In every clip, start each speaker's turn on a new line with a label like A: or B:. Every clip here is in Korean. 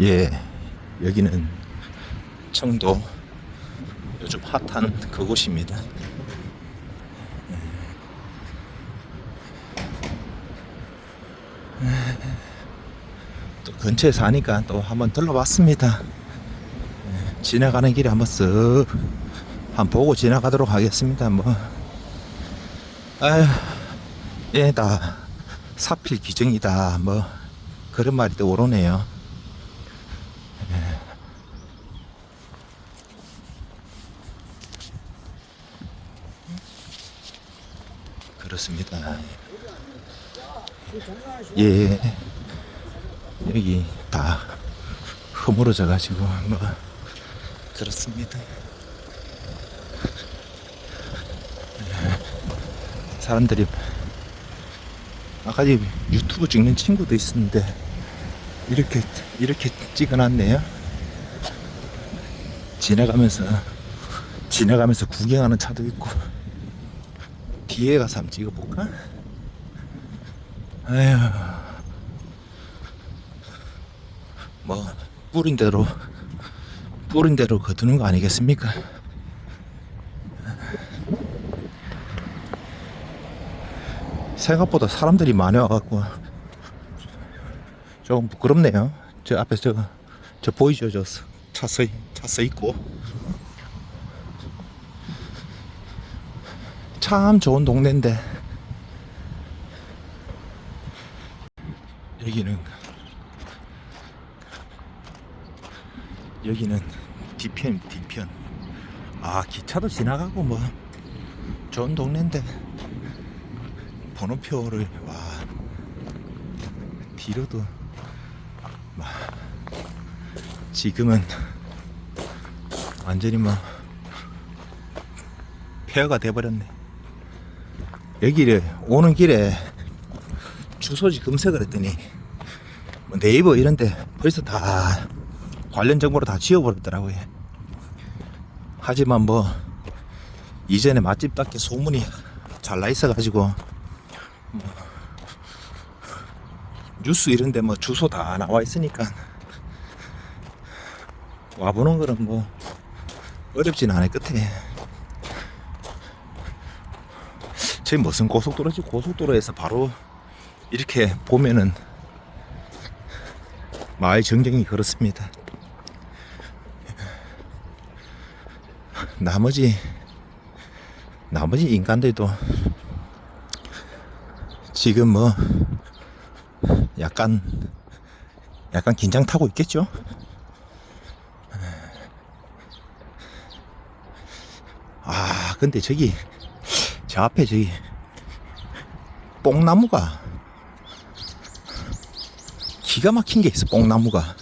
A: 예, 여기는 청도 요즘 핫한 그곳입니다. 또 근처에 사니까 또 한번 들러봤습니다. 예, 지나가는 길에 한번 쓱 한번 보고 지나가도록 하겠습니다. 뭐, 아휴, 예, 다 사필 기정이다. 뭐 그런 말이 또 오르네요. 그렇습니다. 예. 여기 다 허물어져 가지고 뭐 그렇습니다. 예. 사람들이 아까 이 유튜브 찍는 친구도 있었는데 이렇게 이렇게 찍어놨네요. 지나가면서 지나가면서 구경하는 차도 있고 뒤에 가서 한번 찍어볼까? 아휴 뭐 뿌린 대로 뿌린 대로 거두는 거 아니겠습니까? 생각보다 사람들이 많이 와갖고 조금 부끄럽네요. 저 앞에 저, 저 보이죠? 저 차 서 차서 있고 참 좋은 동네인데. 여기는 여기는 뒤편 뒤편. 아 기차도 지나가고 뭐. 좋은 동네인데. 번호표를 와. 뒤로도 와, 지금은 완전히 뭐 폐허가 돼버렸네 여기를 오는 길에 주소지 검색을 했더니 뭐 네이버 이런데 벌써 다 관련 정보로 다 지워버렸더라고요. 하지만 뭐 이전에 맛집답게 소문이 잘 나 있어가지고 뉴스 이런데 뭐 주소 다 나와 있으니까 와보는 거는 뭐 어렵진 않을 끝에 제 무슨 고속도로지 고속도로에서 바로 이렇게 보면은 마을 전경이 그렇습니다 나머지 나머지 인간들도 지금 뭐 약간 약간 긴장 타고 있겠죠. 아 근데 저기 저 앞에 저기 뽕나무가 기가 막힌 게 있어 뽕나무가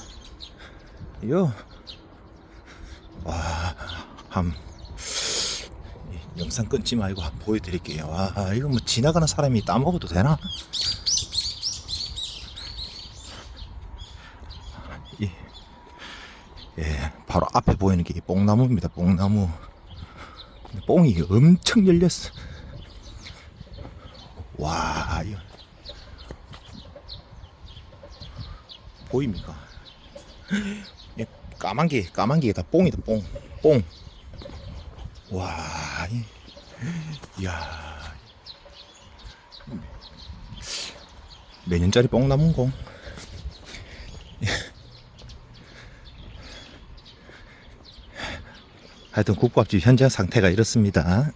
A: 이거 와한 영상 끊지 말고 한번 보여드릴게요 와 이거 뭐 지나가는 사람이 따먹어도 되나 이, 예, 바로 앞에 보이는 게 뽕나무입니다. 뽕나무. 뽕이 엄청 열렸어. 와, 이거. 보입니까? 예, 까만 게, 까만 게 다 뽕이다, 뽕. 뽕. 와, 이, 이야. 몇 년짜리 뽕나무인고? 하여튼 국밥집 현장 상태가 이렇습니다.